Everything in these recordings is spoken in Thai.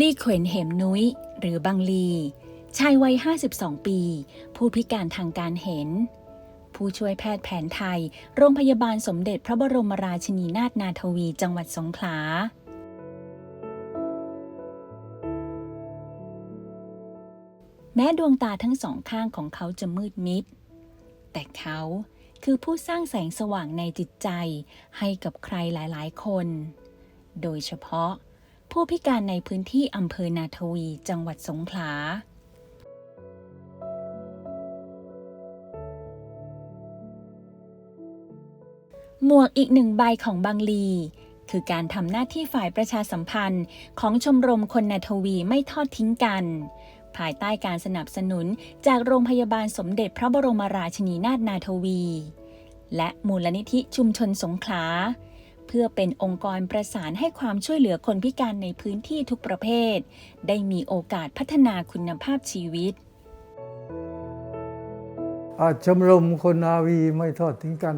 ลี่เขวนเหมนุ้ย หรือบังลี ชายวัย 52 ปี ผู้พิการทางการเห็น ผู้ช่วยแพทย์แผนไทย โรงพยาบาลสมเด็จพระบรมราชินีนาถนาทวี จังหวัดสงขลาแม้ดวงตาทั้งสองข้างของเขาจะมืดมิด แต่เขาคือผู้สร้างแสงสว่างในจิตใจให้กับใครหลาย ๆ คน โดยเฉพาะ ผู้พิการในพื้นที่อำเภอนาทวี จังหวัดสงขลาหมวกอีกหนึ่งใบของบางลี คือการทำหน้าที่ฝ่ายประชาสัมพันธ์ของชมรมคนนาทวีไม่ทอดทิ้งกัน ภายใต้การสนับสนุนจากโรงพยาบาลสมเด็จพระบรมราชินีนาถนาทวี และมูลนิธิชุมชนสงขลา เพื่อเป็นองค์กรประสานให้ความช่วยเหลือคนพิการในพื้นที่ทุกประเภท ได้มีโอกาสพัฒนาคุณภาพชีวิตอาชมรมคนนาวีไม่ทอดทิ้งกัน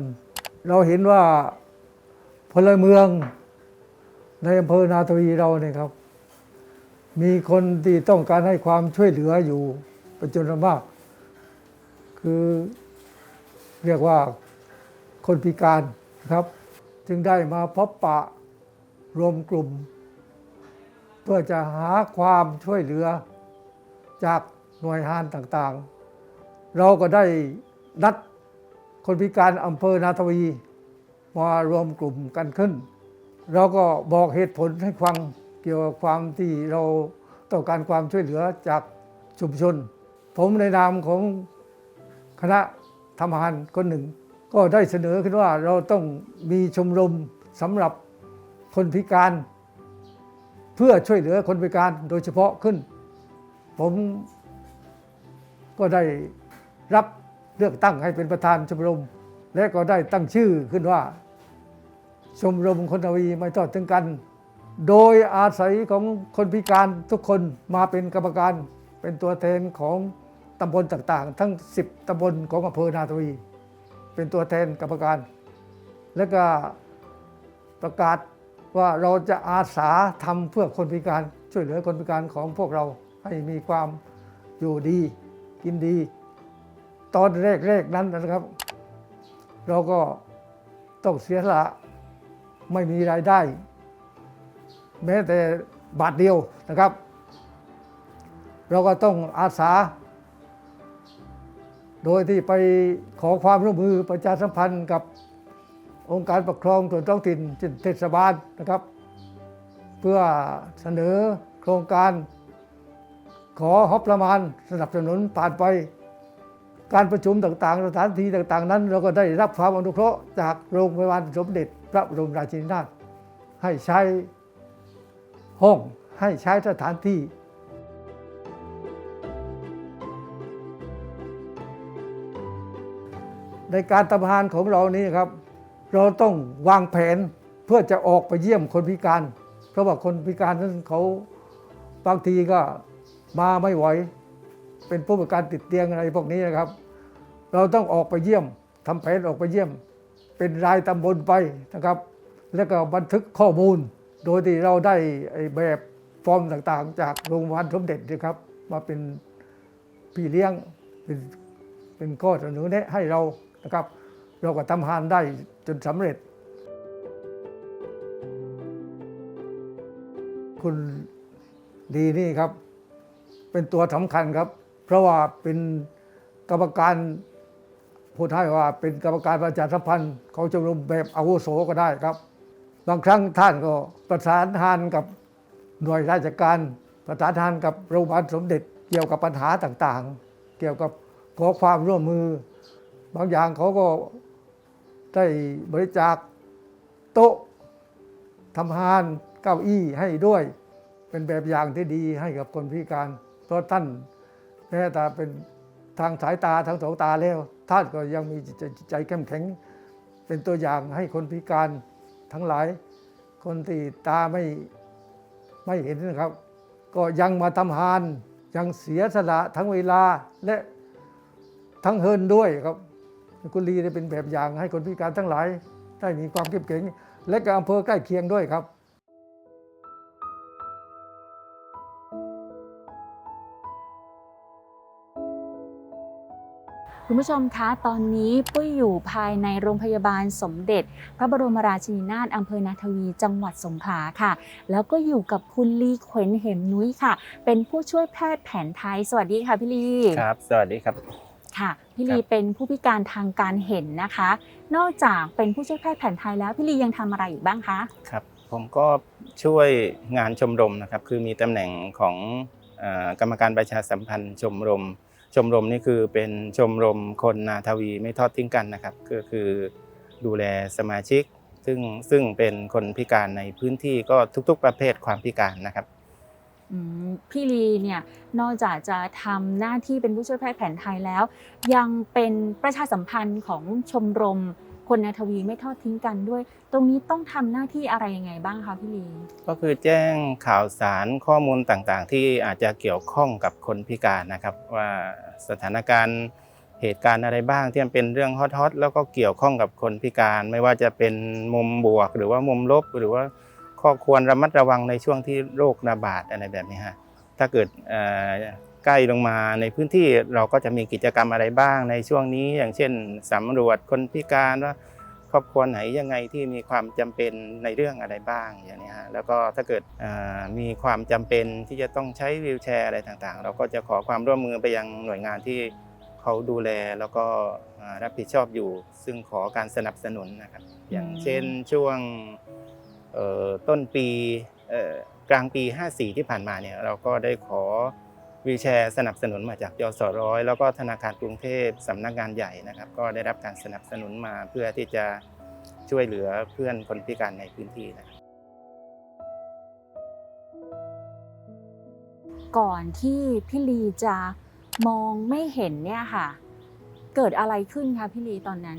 เราเห็นว่าพลเมืองในอำเภอนาทวีเราเนี่ยครับ มีคนที่ต้องการให้ความช่วยเหลืออยู่เป็นจำนวนมาก คือเรียกว่าคนพิการครับ จึงได้มาพบปะรวมกลุ่ม เพื่อจะหาความช่วยเหลือ จากหน่วยงานต่างๆ เราก็ได้นัดคนพิการอำเภอนาทวีมารวมกลุ่มกันขึ้น เราก็บอกเหตุผลให้ฟังเกี่ยวกับความที่เราต้องการความช่วยเหลือจากชุมชน ผมในนามของคณะทำอาหารคนหนึ่ง ก็ได้เสนอขึ้นว่าเราต้องมีชมรมสำหรับคนพิการ เพื่อช่วยเหลือคนพิการโดยเฉพาะขึ้น ผมก็ได้รับเลือกตั้งให้เป็นประธานชมรม และก็ได้ตั้งชื่อขึ้นว่า ชมรมคนทวีไม่ทอดถึงกัน โดยอาศัยของคนพิการทุกคนมาเป็นกรรมการเป็นตัวแทนของตำบลต่างๆ ทั้ง 10ตำบลของอำเภอนาทวี เป็นตัวแทนกรรมการ และก็ประกาศว่าเราจะอาสาทำเพื่อคนพิการช่วยเหลือคนพิการของพวกเราให้มีความอยู่ดีกินดี ตอนแรกๆนั้นนะครับ เราก็ต้องเสียสละไม่มีรายได้ แม้แต่บาทเดียวนะครับ เราก็ต้องอาสา โดยที่ไปขอความร่วมมือประชาสัมพันธ์กับองค์การปกครองส่วนท้องถิ่นเช่นเทศบาลนะครับ เพื่อเสนอโครงการขอฮอบประมาณสนับสนุนผ่านไป การประชุมต่างๆ สถานที่ต่าง ๆ นั้น เราก็ได้รับความอนุเคราะห์จากโรงพยาบาลสมเด็จพระบรมราชินีนาถให้ใช้ห้องให้ใช้สถานที่ ในการทำงานของเรานี้ครับ เราต้องวางแผนเพื่อจะออกไปเยี่ยมคนพิการ เพราะว่าคนพิการนั้นเขาบางทีก็มาไม่ไหว เป็นผู้พิการติดเตียงอะไรพวกนี้นะครับ เราต้องออกไปเยี่ยมทำแผนออกไปเยี่ยม เป็นรายตำบลไปนะครับ แล้วก็บันทึกข้อมูล โดยที่เราได้ไอ้แบบฟอร์มต่างๆ จากโรงพยาบาลสมเด็จนะครับ มาเป็นพี่เลี้ยงเป็นเป็นข้อเสนอแนะให้เรา นะครับ เราก็ทำหานได้จนสำเร็จ คุณดีนี่ครับ เป็นตัวสำคัญครับ เพราะว่าเป็นกรรมการพูดให้ว่าเป็นกรรมการประชาสัมพันธ์ของชมรมแบบอาวุโสก็ได้ครับ บางครั้งท่านก็ประสานทานกับหน่วยราชการ ประสานทานกับโรงพยาบาลสมเด็จ เกี่ยวกับปัญหาต่างๆ เกี่ยวกับขอความร่วมมือ บางอย่างเขาก็ได้บริจาคโต๊ะทำหานเก้าอี้ให้ด้วย เป็นแบบอย่างที่ดีให้กับคนพิการ เพราะท่านแม้แต่เป็นทางสายตาทั้งสองตาแล้ว ท่านก็ยังมีจิตใจเข้มแข็ง เป็นตัวอย่างให้คนพิการทั้งหลาย คนที่ตาไม่ไม่เห็นนะครับ ก็ยังมาทำหานยังเสียสละทั้งเวลาและทั้งเฮินด้วยครับ คุณลีได้เป็นแบบอย่างให้คนพิการทั้งหลาย ได้มีความเข้มแข็งและก็อำเภอใกล้เคียงด้วยครับคุณผู้ชมคะ ตอนนี้ปุ้ยอยู่ภายในโรงพยาบาลสมเด็จ พระบรมราชินีนาถอำเภอนาทวี จังหวัดสงขลาค่ะ แล้วก็อยู่กับคุณลีเขวนเหมนุ้ยค่ะ เป็นผู้ช่วยแพทย์แผนไทย สวัสดีค่ะพี่ลี ครับ สวัสดีครับ ค่ะ พี่ลีครับเป็นผู้พิการทางการเห็นนะคะ นอกจากเป็นผู้ช่วยแพทย์แผนไทยแล้วพี่ลียังทำอะไรอีกบ้างคะครับผมก็ช่วยงานชมรมนะครับ คือมีตำแหน่งของเอ่อกรรมการประชาสัมพันธ์ชมรม ชมรมนี่คือเป็นชมรมคนนาทวีไม่ทอดทิ้งกันนะครับ ก็คือดูแลสมาชิก ซึ่งซึ่งเป็นคนพิการในพื้นที่ก็ทุกๆ ประเภทความพิการนะครับอืม พี่ลีเนี่ยนอกจากจะทำหน้าที่เป็นผู้ช่วยแพทย์แผนไทยแล้ว ยังเป็นประชาสัมพันธ์ของชมรมคนนาทวีไม่ทอดทิ้งกันด้วย ตรงนี้ต้องทำหน้าที่อะไรยังไงบ้างคะพี่ลีก็คือแจ้งข่าวสารข้อมูลต่างๆ ที่อาจจะเกี่ยวข้องกับคนพิการนะครับ ว่าสถานการณ์เหตุการณ์อะไรบ้างที่มันเป็นเรื่องฮอตๆแล้วก็เกี่ยวข้องกับคนพิการ ไม่ว่าจะเป็นมุมบวกหรือว่ามุมลบหรือว่า ข้อควรระมัดระวังในช่วงที่โรคระบาดอะไรแบบนี้ฮะถ้าเกิดใกล้ลงมาในพื้นที่เราก็จะมีกิจกรรมอะไรบ้างในช่วงนี้ อย่างเช่นสำรวจคนพิการว่าครอบครัวไหนยังไงที่มีความจำเป็นในเรื่องอะไรบ้างอย่างนี้ฮะแล้วก็ถ้าเกิดมีความจำเป็นที่จะต้องใช้วีลแชร์อะไรต่างๆ เราก็จะขอความร่วมมือไปยังหน่วยงานที่เขาดูแลแล้วก็รับผิดชอบอยู่ ซึ่งขอการสนับสนุนนะครับอย่างเช่นช่วง ต้นปีกลางปี 54 ที่ผ่านมาเนี่ยเราก็ได้ขอวีแชร์สนับสนุนมาจากยสร้อยแล้วก็ธนาคารกรุงเทพสำนักงานใหญ่นะครับ ก็ได้รับการสนับสนุนมาเพื่อที่จะช่วยเหลือเพื่อนคนพิการในพื้นที่นะครับก่อนที่พี่ลีจะมองไม่เห็นเนี่ยค่ะ เกิดอะไรขึ้นคะพี่ลีตอนนั้น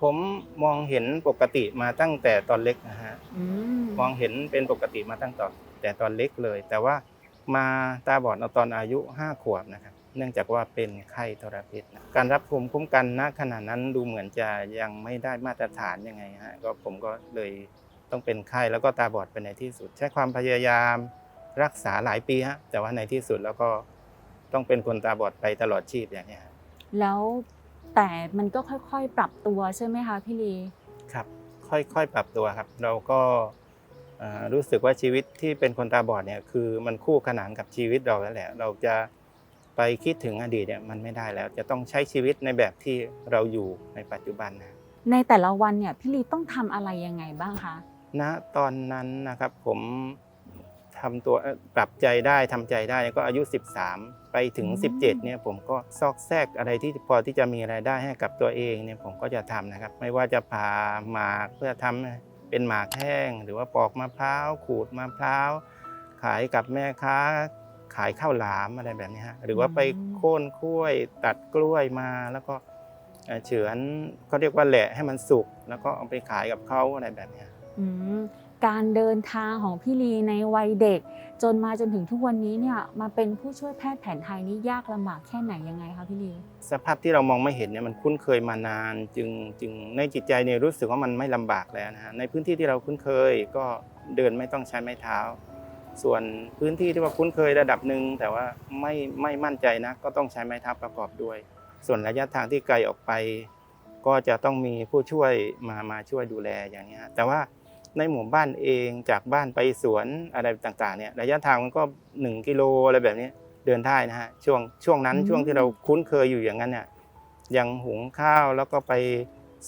ผมมองเห็นปกติมาตั้งแต่ตอนเล็กนะฮะอืมมองเห็นเป็นปกติมาตั้งแต่แต่ตอนเล็กเลย แต่ว่ามาตาบอดเอาตอนอายุ5ขวบนะครับ เนื่องจากว่าเป็นไข้ทรพิษนะการรับภูมิคุ้มกันณขณะนั้นดูเหมือนจะยังไม่ได้มาตรฐานยังไงฮะก็ผมก็เลยต้องเป็นไข้แล้วก็ตาบอดไปในที่สุด ใช้ความพยายามรักษาหลายปีฮะแต่ว่าในที่สุดแล้วก็ต้องเป็นคนตาบอดไปตลอดชีพอย่างเนี้ยฮะแล้ว แต่มันก็ค่อยๆ ปรับตัวใช่ไหมคะพี่ลีครับ ค่อยๆ ปรับตัวครับ เราก็เอ่อรู้สึกว่าชีวิตที่เป็นคนตาบอดเนี่ยคือมันคู่ขนานกับชีวิตเราแล้วแหละ เราจะไปคิดถึงอดีตเนี่ยมันไม่ได้แล้ว จะต้องใช้ชีวิตในแบบที่เราอยู่ในปัจจุบันนะในแต่ละวันเนี่ยพี่ลีต้องทำอะไรยังไงบ้างคะณตอนนั้นนะครับผม ทำตัวเอ่อปรับใจได้ทำใจได้ก็อายุ 13 ไปถึง 17เนี่ยผมก็ซอกแซกอะไรที่พอที่จะมีรายได้ให้กับตัวเองเนี่ยผมก็จะทำนะครับ ไม่ว่าจะผ่าหมากเพื่อทำเป็นหมากแห้ง หรือว่าปอกมะพร้าวขูดมะพร้าวขายกับแม่ค้าขายข้าวหลามอะไรแบบนี้ฮะหรือว่าไปโค่นกล้วยตัดกล้วยมาแล้วก็เอ่อเฉือนเขาเรียกว่าแหละให้มันสุก แล้วก็เอาไปขายกับเขาอะไรแบบเนี้ยอืม การเดินทางของพี่ลีในวัยเด็ก จนมาจนถึงทุกวันนี้เนี่ยมาเป็นผู้ช่วยแพทย์แผนไทยนี่ยากลำบากแค่ไหนยังไงคะพี่ลีสภาพที่เรามองไม่เห็นเนี่ยมันคุ้นเคยมานาน จึงจึงในจิตใจเนี่ยรู้สึกว่ามันไม่ลำบากแล้วนะฮะในพื้นที่ที่เราคุ้นเคยก็เดินไม่ต้องใช้ไม้เท้า ส่วนพื้นที่ที่ว่าคุ้นเคยระดับหนึ่งแต่ว่าไม่ไม่มั่นใจนะก็ต้องใช้ไม้เท้าประกอบด้วย ส่วนระยะทางที่ไกลออกไป ก็จะต้องมีผู้ช่วยมามาช่วยดูแลอย่างนี้ยแต่ว่า ในหมู่บ้านเองจากบ้านไปสวนอะไรต่างๆเนี่ยระยะทางมันก็ 1 กิโลอะไรแบบนี้เดินได้นะฮะช่วงช่วงนั้นอืมช่วงที่เราคุ้นเคยอยู่อย่างนั้นเนี่ยยังหุงข้าวแล้วก็ไป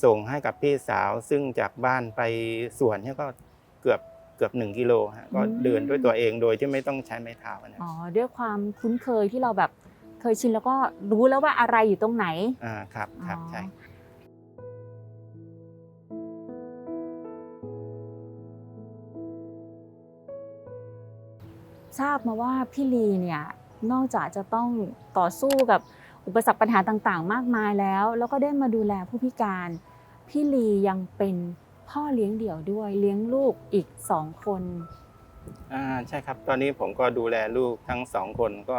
ส่งให้กับพี่สาว ซึ่งจากบ้านไปสวนเนี่ยก็เกือบเกือบ1กิโลฮะก็เดินด้วยตัวเองโดยที่ไม่ต้องใช้ไม้เท้านะอ๋อด้วยความคุ้นเคยที่เราแบบเคยชินแล้วก็รู้แล้วว่าอะไรอยู่ตรงไหนอ่าครับครับอ๋อใช่ ทราบมาว่าพี่ลีเนี่ยนอกจากจะต้องต่อสู้กับอุปสรรคปัญหาต่างๆ มากมายแล้ว แล้วก็ได้มาดูแลผู้พิการ พี่ลียังเป็นพ่อเลี้ยงเดี่ยวด้วยเลี้ยงลูกอีกสองคนอ่าใช่ครับ ตอนนี้ผมก็ดูแลลูกทั้งสองคนก็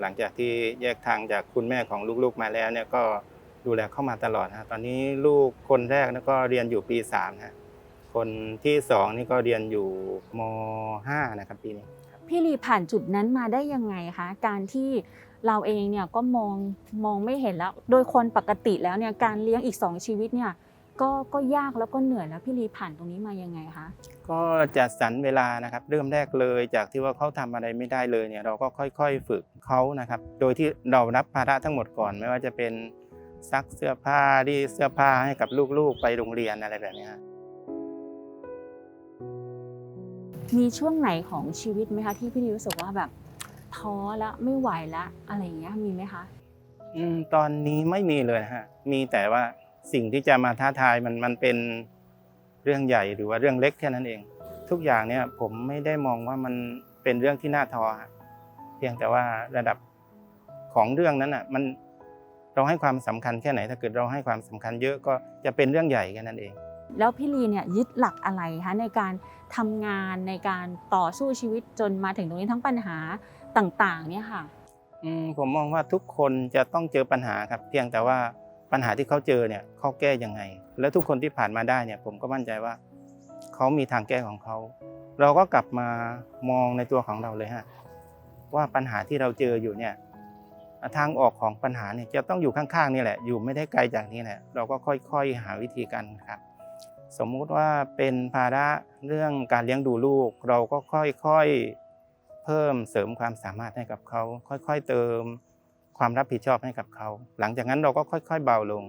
หลังจากที่แยกทางจากคุณแม่ของลูกๆมาแล้วเนี่ยก็ดูแลเข้ามาตลอดฮะตอนนี้ลูกคนแรกนี่ก็เรียนอยู่ปีสามฮะคนที่สองนี่ก็เรียนอยู่มห้านะครับปีนี้ พี่ลีผ่านจุดนั้นมาได้ยังไงคะการที่เราเองเนี่ยก็มองมองไม่เห็นแล้ว โดยคนปกติแล้วเนี่ยการเลี้ยงอีกสองชีวิตเนี่ยก็ก็ยากแล้วก็เหนื่อยแล้วพี่ลีผ่านตรงนี้มายังไงคะก็จัดสรรเวลานะครับเริ่มแรกเลยจากที่ว่าเขาทำอะไรไม่ได้เลยเนี่ยเราก็ค่อยๆฝึกเขานะครับ โดยที่เรารับภาระทั้งหมดก่อนไม่ว่าจะเป็นซักเสื้อผ้ารีดเสื้อผ้าให้กับลูกๆ ไปโรงเรียนอะไรแบบนี้ มีช่วงไหนของชีวิตไหมคะที่พี่ลีรู้สึกว่าแบบท้อแล้วไม่ไหวแล้วอะไรอย่างเงี้ยมีไหมคะอืมตอนนี้ไม่มีเลยนะฮะ มีแต่ว่าสิ่งที่จะมาท้าทายมันมันเป็นเรื่องใหญ่หรือว่าเรื่องเล็กแค่นั้นเอง ทุกอย่างเนี่ยผมไม่ได้มองว่ามันเป็นเรื่องที่น่าท้อฮะเพียงแต่ว่าระดับของเรื่องนั้นอะมันเราให้ความสำคัญแค่ไหน ถ้าเกิดเราให้ความสำคัญเยอะก็จะเป็นเรื่องใหญ่แค่นั้นเอง แล้วพี่ลีเนี่ยยึดหลักอะไรคะในการ ทำงานในการต่อสู้ชีวิตจนมาถึงตรงนี้ทั้งปัญหาต่างๆ เนี่ยค่ะผมมองว่าทุกคนจะต้องเจอปัญหาครับ เพียงแต่ว่าปัญหาที่เขาเจอเนี่ยเขาแก้ยังไง และทุกคนที่ผ่านมาได้เนี่ย ผมก็มั่นใจว่าเขามีทางแก้ของเขาเราก็กลับมามองในตัวของเราเลยฮะว่าปัญหาที่เราเจออยู่เนี่ยทางออกของปัญหาเนี่ยจะต้องอยู่ข้างๆนี่แหละ อยู่ไม่ได้ไกลจากนี้แหละเราก็ค่อยๆหาวิธีกันครับ สมมุติว่าเป็นภาระเรื่องการเลี้ยงดูลูก เราก็ค่อยๆเพิ่มเสริมความสามารถให้กับเขา ค่อยๆเติมความรับผิดชอบให้กับเขา หลังจากนั้นเราก็ค่อย ๆ เบาลง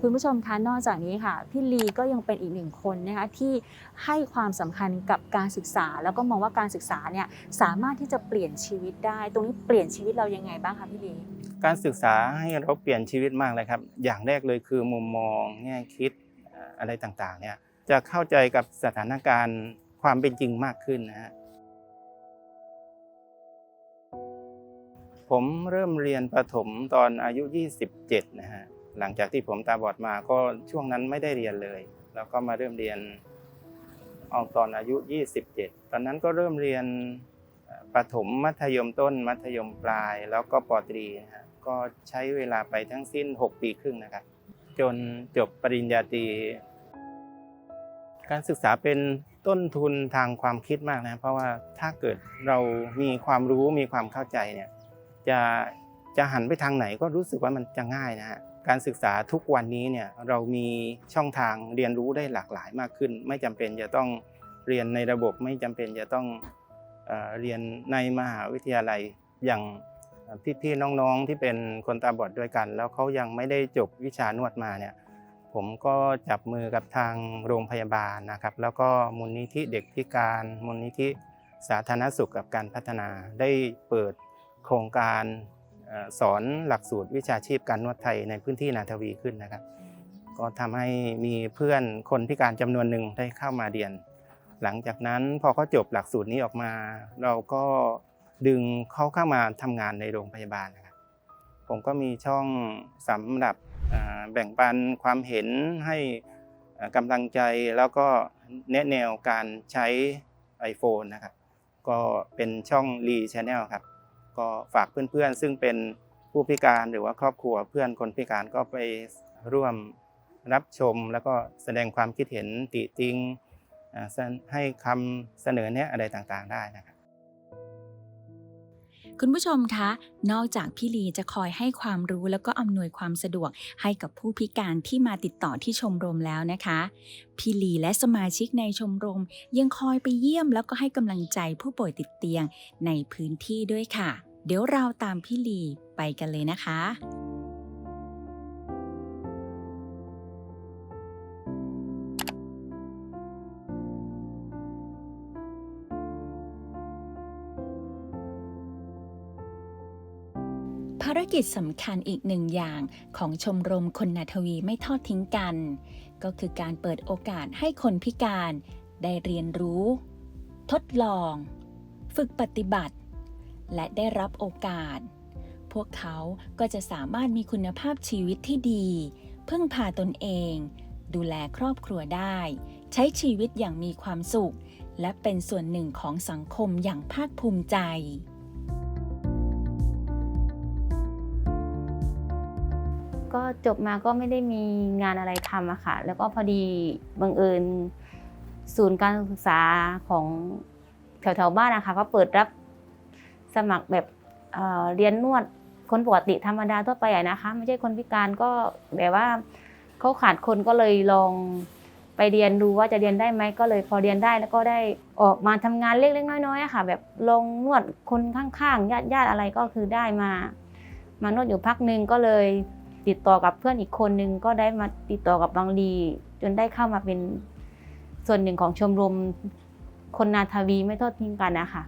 คุณผู้ชมคะนอกจากนี้ค่ะพี่ลีก็ยังเป็นอีกหนึ่งคนนะคะที่ให้ความสำคัญกับการศึกษา แล้วก็มองว่าการศึกษาเนี่ยสามารถที่จะเปลี่ยนชีวิตได้ ตรงนี้เปลี่ยนชีวิตเรายังไงบ้างคะพี่ลี การศึกษาให้เราเปลี่ยนชีวิตมากเลยครับ อย่างแรกเลยคือมุมมองแง่คิดอะไรต่างๆเนี่ยจะเข้าใจกับสถานการณ์ความเป็นจริงมากขึ้นนะฮะผมเริ่มเรียนประถมตอนอายุ 27 นะฮะ หลังจากที่ผมตาบอดมาก็ช่วงนั้นไม่ได้เรียนเลย แล้วก็มาเริ่มเรียนออกตอนอายุ 27 ตอนนั้นก็เริ่มเรียนประถมมัธยมต้น มัธยมปลาย แล้วก็ปตรีนะฮะ ก็ใช้เวลาไปทั้งสิ้น 6 ปีครึ่งนะครับ จนจบปริญญาตรีการศึกษาเป็นต้นทุนทางความคิดมากนะ เพราะว่าถ้าเกิดเรามีความรู้มีความเข้าใจเนี่ยจะจะหันไปทางไหนก็รู้สึกว่ามันจะง่ายนะฮะการศึกษาทุกวันนี้เนี่ยเรามีช่องทางเรียนรู้ได้หลากหลายมากขึ้น ไม่จำเป็นจะต้องเรียนในระบบไม่จำเป็นจะต้องเอเรียนในมหาวิทยาลัยอย่าง พี่ๆน้องๆที่เป็นคนตาบอดด้วยกัน แล้วเขายังไม่ได้จบวิชานวดมาเนี่ยผมก็จับมือกับทางโรงพยาบาลนะครับ แล้วก็มูลนิธิเด็กพิการมูลนิธิสาธารณสุขกับการพัฒนา ได้เปิดโครงการสอนหลักสูตรวิชาชีพการนวดไทยในพื้นที่นาทวีขึ้นนะครับ ก็ทำให้มีเพื่อนคนพิการจำนวนหนึ่งได้เข้ามาเรียน หลังจากนั้นพอเขาจบหลักสูตรนี้ออกมา เราก็ ดึงเขาเข้ามาทำงานในโรงพยาบาลนะครับผมก็มีช่องสำหรับแบ่งปันความเห็นให้อ่ากำลังใจแล้วก็แนะแนวการใช้ iPhone นะครับ ก็เป็นช่องรีช n แนลครับ ก็ฝากเพื่อนๆ ซึ่งเป็นผู้พิการหรือว่าครอบครัวเพื่อนคนพิการก็ไปร่วมรับชม แล้วก็แสดงความคิดเห็นติติงให้คำเสนอแนะอะไรต่างๆได้นะครับ คุณผู้ชมคะ นอกจากพี่ลีจะคอยให้ความรู้แล้วก็อำนวยความสะดวกให้กับผู้พิการที่มาติดต่อที่ชมรมแล้วนะคะ พี่ลีและสมาชิกในชมรม ยังคอยไปเยี่ยมแล้วก็ให้กำลังใจผู้ป่วยติดเตียงในพื้นที่ด้วยค่ะ เดี๋ยวเราตามพี่ลีไปกันเลยนะคะ กิจสำคัญอีกหนึ่งอย่างของชมรมคนนาทวีไม่ทอดทิ้งกัน ก็คือการเปิดโอกาสให้คนพิการได้เรียนรู้ ทดลอง ฝึกปฏิบัติ และได้รับโอกาส พวกเขาก็จะสามารถมีคุณภาพชีวิตที่ดี พึ่งพาตนเอง ดูแลครอบครัวได้ ใช้ชีวิตอย่างมีความสุข และเป็นส่วนหนึ่งของสังคมอย่างภาคภูมิใจ ก็จบมาก็ไม่ได้มีงานอะไรทำอะค่ะ แล้วก็พอดีบังเอิญศูนย์การศึกษาของแถวๆบ้านนะคะก็เปิดรับสมัครแบบเอ่อเรียนนวดคนปกติธรรมดาทั่วไปอะนะคะไม่ใช่คนพิการก็แบบว่าเขาขาดคนก็เลยลองไปเรียนดูว่าจะเรียนได้ไหมก็เลยพอเรียนได้แล้วก็ได้ออกมาทำงานเล็กๆน้อยๆอะค่ะ แบบลงนวดคนข้างๆญาติๆอะไรก็คือได้มา มานวดอยู่พักหนึ่งก็เลย ติดต่อกับเพื่อนอีกคนนึงก็ได้มาติดต่อกับบางลีจนได้เข้ามาเป็นส่วนหนึ่งของชมรมคนนาทวีไม่ทอดทิ้งกันนะคะ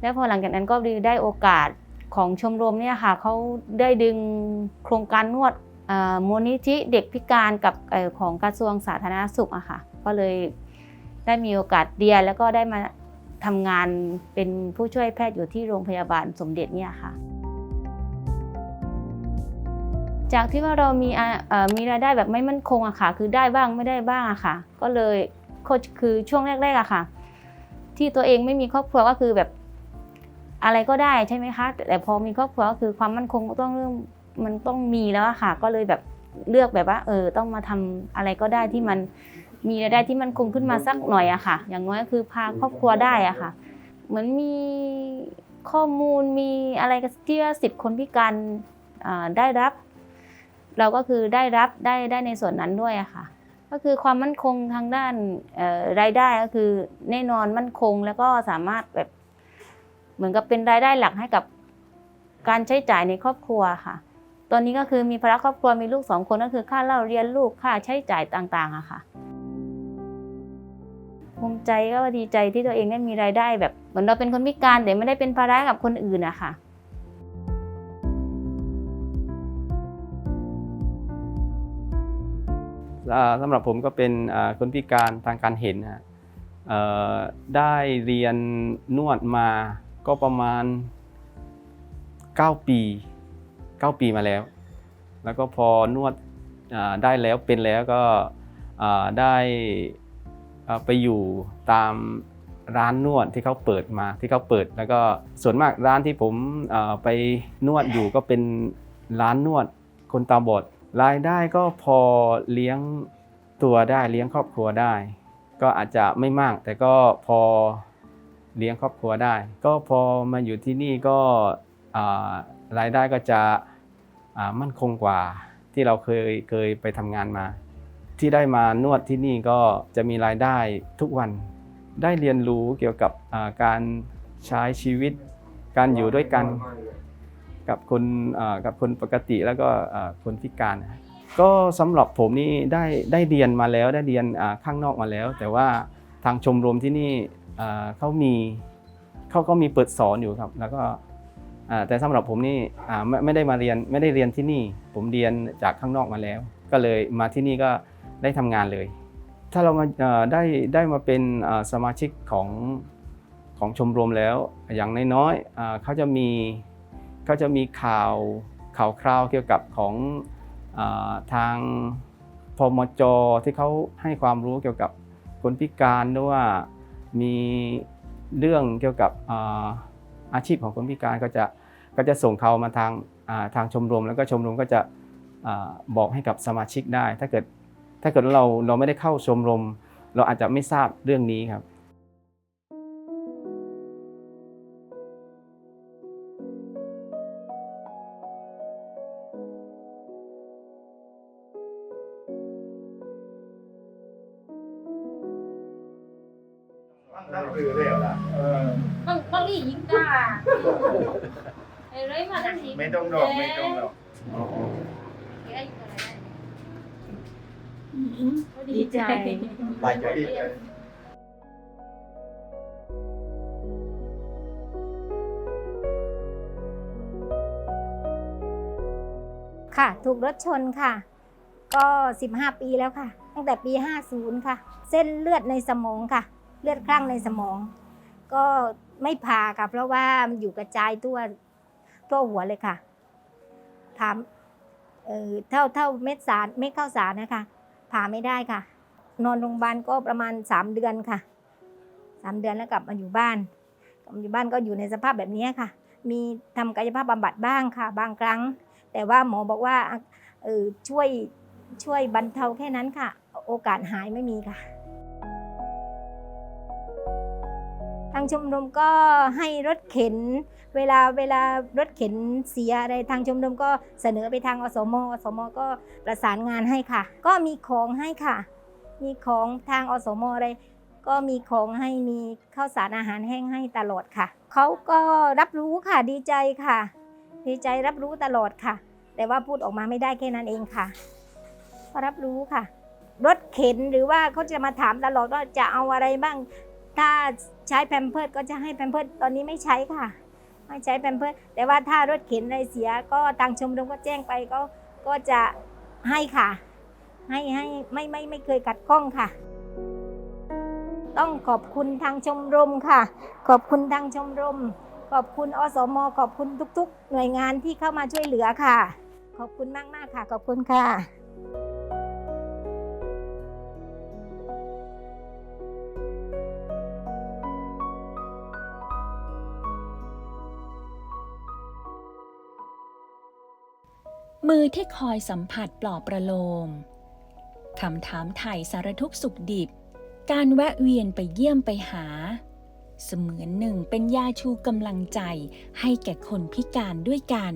แล้วพอหลังจากนั้นก็ได้โอกาสของชมรมเนี่ยค่ะเขาได้ดึงโครงการนวดมูลนิธิเด็กพิการกับอของกระทรวงสาธารณสุขอะค่ะก็เลยได้มีโอกาสเรียนแล้วก็ได้มาทำงานเป็นผู้ช่วยแพทย์อยู่ที่โรงพยาบาลสมเด็จเนี่ยค่ะ จากที่ว่าเรามีอะเอ่อมีรายได้แบบไม่มั่นคงอะค่ะ คือได้บ้างไม่ได้บ้างอะค่ะ ก็เลยก็คือช่วงแรกๆอะค่ะ ที่ตัวเองไม่มีครอบครัวก็คือแบบอะไรก็ได้ใช่ไหมคะแต่พอมีครอบครัวก็คือความมั่นคงก็ต้องเริ่มมันต้องมีแล้วอะค่ะ ก็เลยแบบเลือกแบบว่า เออต้องมาทำอะไรก็ได้ที่มันมีรายได้ที่มันคงขึ้นมาสักหน่อยอะค่ะ อย่างน้อยก็คือพาครอบครัวได้อะค่ะ เหมือนมีข้อมูลมีอะไรกันที่ว่าสิบคนพิการอ่าได้รับ เราก็คือได้รับได้ได้ในส่วนนั้นด้วยอะค่ะ ก็คือความมั่นคงทางด้านรายได้ก็คือแน่นอนมั่นคงแล้วก็สามารถแบบเหมือนกับเป็นรายได้หลักให้กับการใช้จ่ายในครอบครัวค่ะ ตอนนี้ก็คือมีภาระครอบครัวมีลูกสองคนก็คือค่าเล่าเรียนลูกค่าใช้จ่ายต่างๆอะค่ะภูมิใจก็ดีใจที่ตัวเองได้มีรายได้แบบเหมือนเราเป็นคนพิการแต่ไม่ได้เป็นภาระกับคนอื่นอะค่ะ สำหรับผมก็เป็นคนพิการทางการเห็นนะฮะได้เรียนนวดมาก็ประมาณ 9 ปี 9 ปีมาแล้ว แล้วก็พอนวดได้แล้วเป็นแล้วก็ได้ไปอยู่ตามร้านนวดที่เขาเปิดมาที่เขาเปิด แล้วก็ส่วนมากร้านที่ผมไปนวดอยู่ก็เป็นร้านนวดคนตาบอด รายได้ก็พอเลี้ยงตัวได้เลี้ยงครอบครัวได้ ก็อาจจะไม่มาก แต่ก็พอเลี้ยงครอบครัวได้ ก็พอมาอยู่ที่นี่ก็รายได้ก็จะมั่นคงกว่าที่เราเคยเคยไปทำงานมา ที่ได้มานวดที่นี่ก็จะมีรายได้ทุกวันได้เรียนรู้เกี่ยวกับการใช้ชีวิตการอยู่ด้วยกัน กับคนกับคนปกติแล้วก็คนพิการ ก็สำหรับผมนี่ได้ได้เรียนมาแล้วได้เรียนข้างนอกมาแล้ว แต่ว่าทางชมรมที่นี่เขามีเขาก็มีเปิดสอนอยู่ครับ แล้วก็แต่สำหรับผมนี่ไม่ได้มาเรียนไม่ได้เรียนที่นี่ ผมเรียนจากข้างนอกมาแล้ว ก็เลยมาที่นี่ก็ได้ทำงานเลย ถ้าเรามาได้ได้มาเป็นสมาชิกของของชมรมแล้วอย่างน้อยๆเขาจะมี ก็จะมีข่าวข่าวคราวเกี่ยวกับของอทางพมจที่เขาให้ความรู้เกี่ยวกับคนพิการหรือว่ามีเรื่องเกี่ยวกับอาอาชีพของคนพิการก็จะก็จะส่งเขามาทางทางชมรม แล้วก็ชมรมก็จะอบอกให้กับสมาชิกได้ ถ้าเกิดถ้าเกิดเราเราไม่ได้เข้าชมรม เราอาจจะไม่ทราบเรื่องนี้ครับ บางบางทียิงกล้าเอ้ยมาตั้งทีไม่ต้องดอกไม่ต้องดอกดีใจบายใจค่ะ ถูกรถชนค่ะ ก็ 15 ปีแล้วค่ะ ตั้งแต่ปี 50 ค่ะ เส้นเลือดในสมองค่ะ เลือดคลั่งในสมอง ก็ไม่ผ่าค่ะเพราะว่ามันอยู่กระจายทั่วทั่วหัวเลยค่ะ ถามเออเท่าเท่าเม็ดสารเม็ดข้าวสารนะคะ ผ่าไม่ได้ค่ะ นอนโรงพยาบาลก็ประมาณ3เดือนค่ะ3เดือนแล้วกลับมาอยู่บ้านกลับมาอยู่บ้านก็อยู่ในสภาพแบบนี้ค่ะ มีทำกายภาพบำบัดบ้างค่ะ บางครั้ง แต่ว่าหมอบอกว่าเออช่วยช่วยบรรเทาแค่นั้นค่ะ โอกาสหายไม่มีค่ะ ทางชมรมก็ให้รถเข็น เวลาเวลารถเข็นเสียอะไรทางชมรมก็เสนอไปทางอสมอสมก็ประสานงานให้ค่ะ ก็มีของให้ค่ะ มีของทางอสมอะไรก็มีของให้มีข้าวสารอาหารแห้งให้ตลอดค่ะเขาก็รับรู้ค่ะดีใจค่ะ ดีใจรับรู้ตลอดค่ะ แต่ว่าพูดออกมาไม่ได้แค่นั้นเองค่ะก็รับรู้ค่ะ รถเข็นหรือว่าเขาจะมาถามตลอดว่าจะเอาอะไรบ้าง ถ้าใช้แพมเพิร์ดก็จะให้แพมเพิร์ดตอนนี้ไม่ใช้ค่ะ ไม่ใช้แพมเพิร์ดแต่ว่าถ้ารถเข็นอะไรเสียก็ทางชมรมก็แจ้งไปก็ก็จะให้ค่ะ ให้ให้ไม่ไม่ไม่เคยกัดข้องค่ะ ต้องขอบคุณทางชมรมค่ะ ขอบคุณทางชมรม ขอบคุณอสมขอบคุณทุก ๆ หน่วยงานที่เข้ามาช่วยเหลือค่ะ ขอบคุณมากๆค่ะ ขอบคุณค่ะ มือที่คอยสัมผัสปลอบประโลมคำถามไถ่สารทุกสุขดิบ การแวะเวียนไปเยี่ยมไปหา เสมือนหนึ่งเป็นยาชูกำลังใจให้แก่คนพิการด้วยกัน